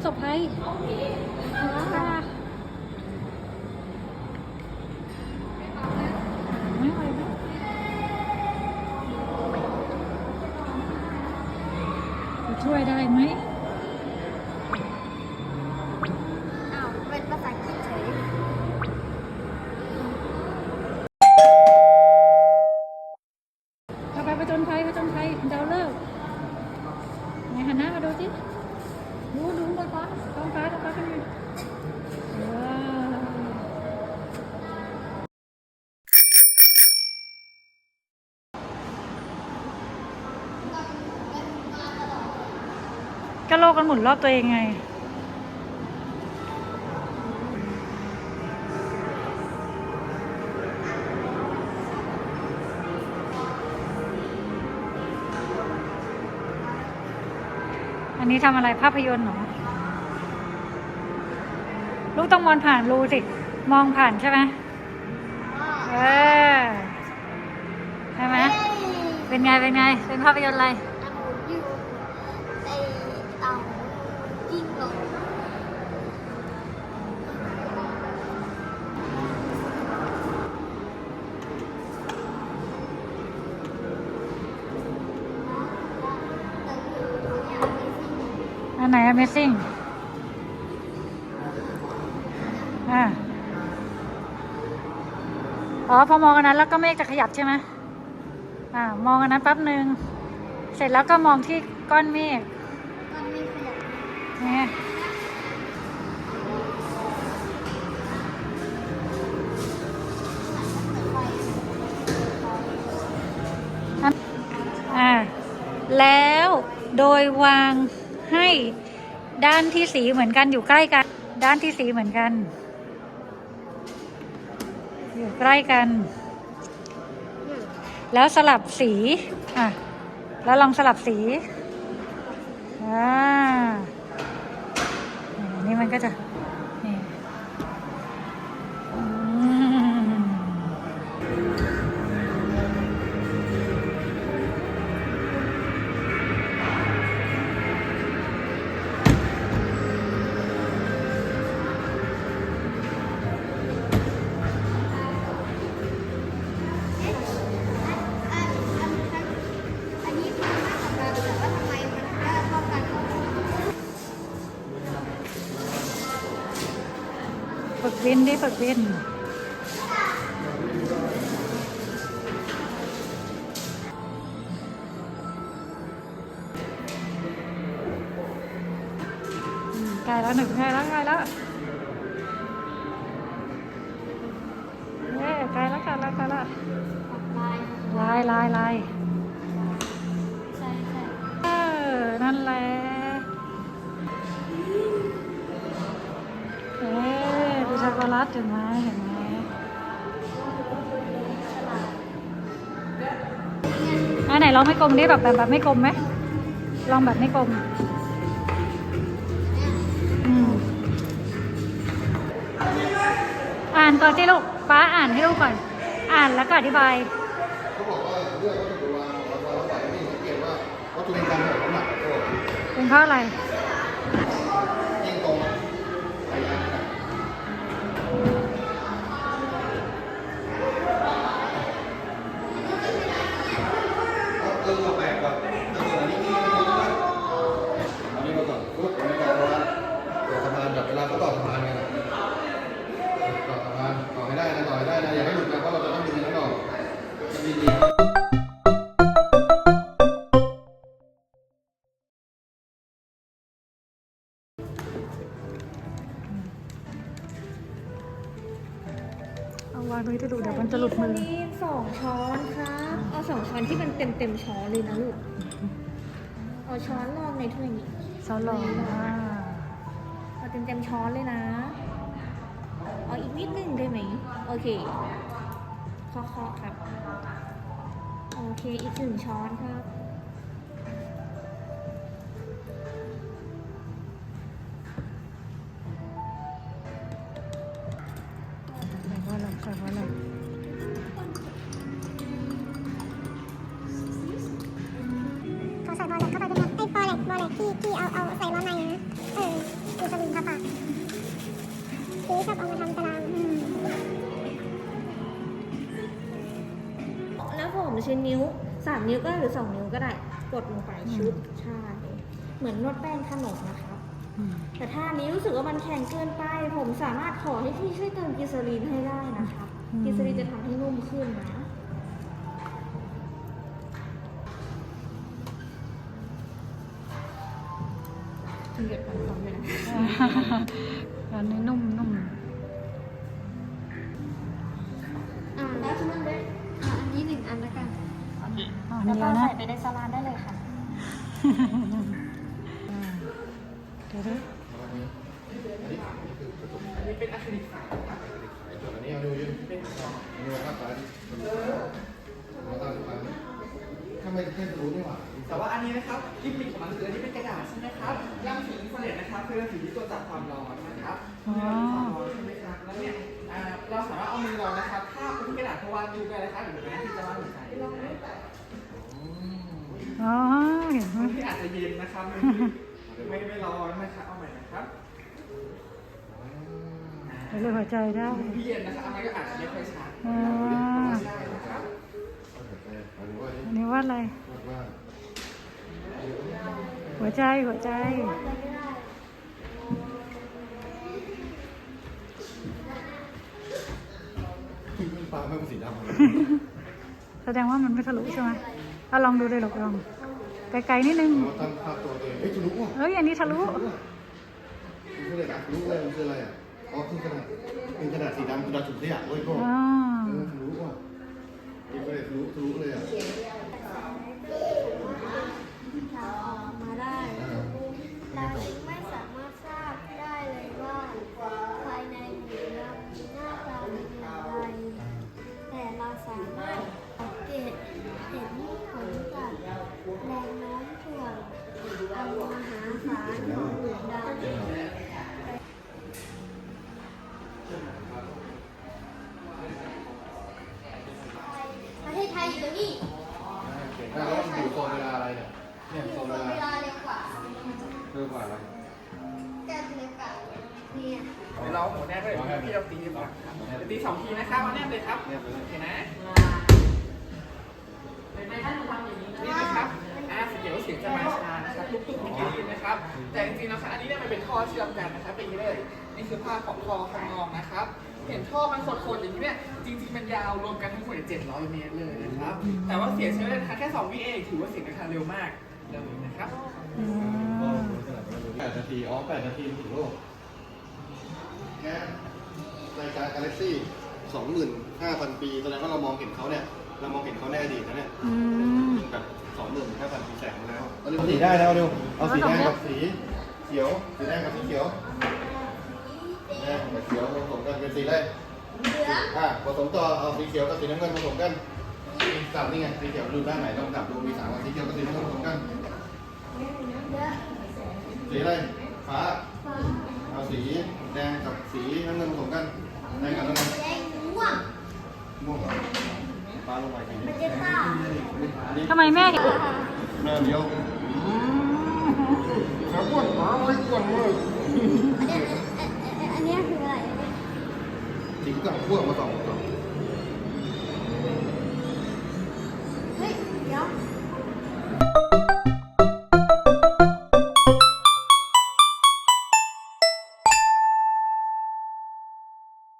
ประสบภัยอ่าไม่ไหวไหมจะช่วยได้ไหมอ้าวเป็นภาษาอังกฤษเฉยเข้าไปประจนภัยประจนภัยดาวเลิกษ์ไหนหันหน้ามาดูสิ ดูดูบนฟ้าท้องฟ้าท้องฟ้าเป็นไงว้าวก็โลกมันหมุนรอบตัวเองไง นี้ทำอะไรภาพยนตร์เหรอลูกต้องมองผ่านรูสิ มองผ่านใช่ไหมเออใช่ไหมเป็นไง เป็นไง เป็นภาพยนตร์อะไร ไหน Amazing อ่าอ๋อพอมองอันนั้นแล้วก็เมฆจะขยับใช่ไหมอ่ามองอันนั้นแป๊บหนึ่งเสร็จแล้วก็มองที่ก้อนเมฆมันไม่ขยับเนี่ยอ่าแล้วโดยวาง ให้ด้านที่สีเหมือนกันอยู่ใกล้กัน ด้านที่สีเหมือนกัน อยู่ใกล้กัน แล้วสลับสีอะแล้วลองสลับสีอ่านี่มันก็จะ วินดิฝึกวินอืมใกล้แล้วหนึ่งใกล้แล้วใกล้แล้วเย้ใกล้แล้วใกล้แล้วใกล้แล้วออกลายลายลายลายใช่ใช่เออนั่นแหละ กโกแลตเห็นไหมเห็นไหมอันไหนลองไม่กลมดิแบบแบบแบบไม่กลมไหมลองแบบไม่กลมอืมอ่านก่อนสิลูกป้าอ่านให้ลูกก่อน อ่านแล้วก็อธิบายเขาบอกว่าเลือกวัตถุวางของเราแล้วไหวไม่สังเกตว่าวัตถุในการถอดน้ำหนักก็เป็นเพราะอะไร อาสองช้อนที่มันเต็มเต็มๆช้อนเลยนะลูกเอาช้อนรองในถ้วยนี้ซอสลองอ่าเอาเต็มเต็มๆช้อนเลยนะ เอาอีกนิดนึงได้ไหม โอเคเคาะๆครับ โอเคอีกหนึ่งช้อนครับ เจ๊ชอบเอามาทำตารางอืมแล้วผมใช้นิ้วสามนิ้วก็ได้หรือสองนิ้วก็ได้ กดลงไปชุบใช่เหมือนนวดแป้งขนมนะครับอืมแต่ถ้าอันนี้รู้สึกว่ามันแข็งเกินไป ผมสามารถขอให้พี่ช่วยเติมกิซาลีนให้ได้นะครับกิซาลีนจะทำให้นุ่มขึ้นนะเดือดร้อนเลยนะอันนี้นุ่มนุ่มอ่าแล้วที่มันด้วยอ่าอันนี้หนึ่งอันแล้วกันอ๋อแล้นี่วก็แล้วนะใส่ไปในสลัดได้เลยค่ะ เดี๋ยวดูอันนี้เป็นอะคริลิกใสส่วนอันนี้เอาดูยืนเป็นอันนี้มาตั้งไปมาตั้งไปทำไมแค่รู้นี่หว่าแต่ว่าอันนี้นะครับกิมมิคของมันคืออันนี้เป็นกระดาษใช่ไหมครับย่างสีอินฟราเรดนะครับคือสีที่ตรวจจับความร้อนนะครับ อ๋อความร้อนใช่ไหมครับแล้วเนี่ยอ่าเราสามารถเอามือเรานะครับทาบไปที่กระดาษเพราะว่าดูไปนะครับหรือเป็นที่จะว่าเหมือนกันอ๋อเห็นไหมที่อาจจะเย็นนะครับไม่ไม่ร้อนนะครับเอาใหม่นะครับเดี๋ยวเลยหัวใจได้พี่เย็นนะครับอันนี้ก็อาจจะไม่ค่อยชัดอ๋อใช่นะครับ อันนี้ว่าอะไร หัวใจหัวใจป แสดงว่ามันไม่ทะลุใช่ไหมเอาลองดูเลยหรอกลองไกลๆนิดนึงเราตั้งภาพตัวตัวเองเฮ้ยทะลุว่ะเอ้ยอันนี้ทะลุคืออะไรนะทะลุเลยมันคืออะไรอะอ๋อคือกระดาษเป็นกระดาษสีดำกระดาษถุงขยะเว้ยพ่ออ๋อเออทะลุว่ะนี่ก็เลยทะลุทะลุเลยอะเราออกมาได้ เพิ่มกว่าอะไรแต่เร็วกว่าเนี่ยเดี๋ยวเราหมูแนบเลยพี่เราตีก่อนครับเดี๋ยวตีสองทีนะครับเอาแนบเลยครับเนี่ยไปเลยโอเคนะนี่นะครับอ่าเดี๋ยวเสียงจะมาช้านะครับทุกๆมีกินนะครับ แต่จริงๆนะคะอันนี้เนี่ยมันเป็นท่อเชื่อมกันนะครับเป็นอย่างนี้เลยนี่คือภาพของท่อข้างนอกนะครับ เห็นท่อมันโคนๆอย่างนี้เนี่ยจริงๆมันยาวรวมกันทั้งหมดเนี่ย700เมตรเลยนะครับ แต่ว่าเสียงใช้เวลาแค่2วิเองถือว่าเสียงกระทานเร็วมาก เลยนะครับอืมแปดนาทีอ๋อแปดนาทีถึงโลกแค่รายการกาแล็กซี่สองหมื่นห้าพันปีแสดงว่าเรามองเห็นเขาเนี่ย เรามองเห็นเขาในอดีตนะเนี่ยอืม แบบสองหมื่นห้าพันปีแสงมาแล้วเอาสีได้แล้วเร็วเอาสีแดงกับสีเขียวสีแดงกับสีเขียวแดงกับเขียวผสมกันเป็นสีอะไรเหลืองอะผสมต่อเอาสีเขียวกับสีน้ำเงินผสมกัน สับนี่ไงสีเขียวดูด้านไหนต้องสับดูมีสามอันสีเขียวกับสีน้ำเงินผสมกันเหลืองสีอะไรฟ้าฟ้าเอาสีแดงกับสีน้ำเงินผสมกันแดงกับน้ำเงินแดงม่วงม่วงเหรอฟ้าลงไปสีนี้มันจะตาอันนี้ทำไมแม่เห็นแม่เดียวขาอ้วนหมาไม่อ้วนเลยอันเนี้ยอันเนี้ยอันเนี้ยคืออะไรจิ๋งกับพวกมาสอง